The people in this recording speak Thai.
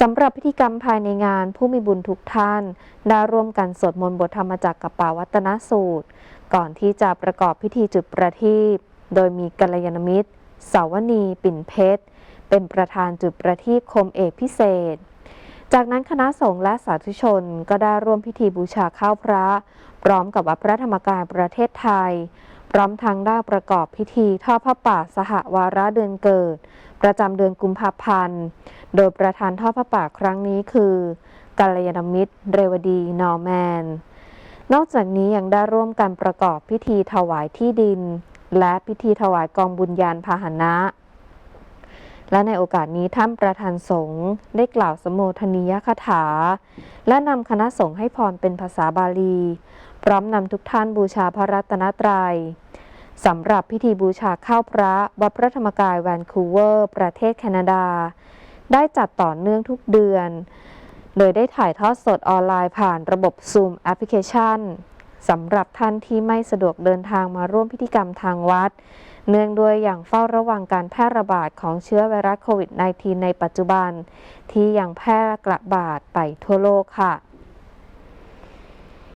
สำหรับพิธีกรรมภายในงานผู้มีบุญทุกท่าน ได้ร่วมกันสวดมนต์บทธรรมจักรกับปาวัตนสูตร ก่อนที่จะประกอบพิธีจุดประทีปโดยมีกัลยาณมิตร สาวนีปิ่นเพชร เป็นประธานจุดประทีปคมเอกพิเศษ จากนั้นคณะสงฆ์และสาธุชนก็ได้ร่วมพิธีบูชาข้าวพระ พร้อมกับวัดพระธรรมกายประเทศไทย พร้อมทั้งได้ประกอบพิธีทอดผ้าป่าสหวาระเดือนเกิด ประจำเดือนกุมภาพันธ์ โดยประธานทอดผ้าป่าครั้งนี้คือกัลยาณมิตร เรวดี นอร์แมน นอกจากนี้ยังได้ร่วมกันประกอบพิธีถวายที่ดิน และพิธีถวายกองบุญญาณพาหนะ และในโอกาสนี้ท่านประธานสงฆ์ได้กล่าวสมโภชนียคถา และนำคณะสงฆ์ให้พรเป็นภาษาบาลี พร้อมนำทุกท่านบูชาพระรัตนตรัย สำหรับพิธีบูชาข้าวพระวัดพระธรรมกายแวนคูเวอร์ ประเทศแคนาดา ได้จัดต่อเนื่องทุกเดือน โดยได้ถ่ายทอดสดออนไลน์ผ่านระบบ Zoom แอปพลิเคชันสำหรับท่านที่ไม่สะดวกเดินทางมาร่วมพิธีกรรมทางวัด เนื่องด้วยอย่างเฝ้าระวังการแพร่ระบาดของเชื้อไวรัสโควิด -19 ในปัจจุบัน ที่ยังแพร่ระบาดไปทั่วโลกค่ะ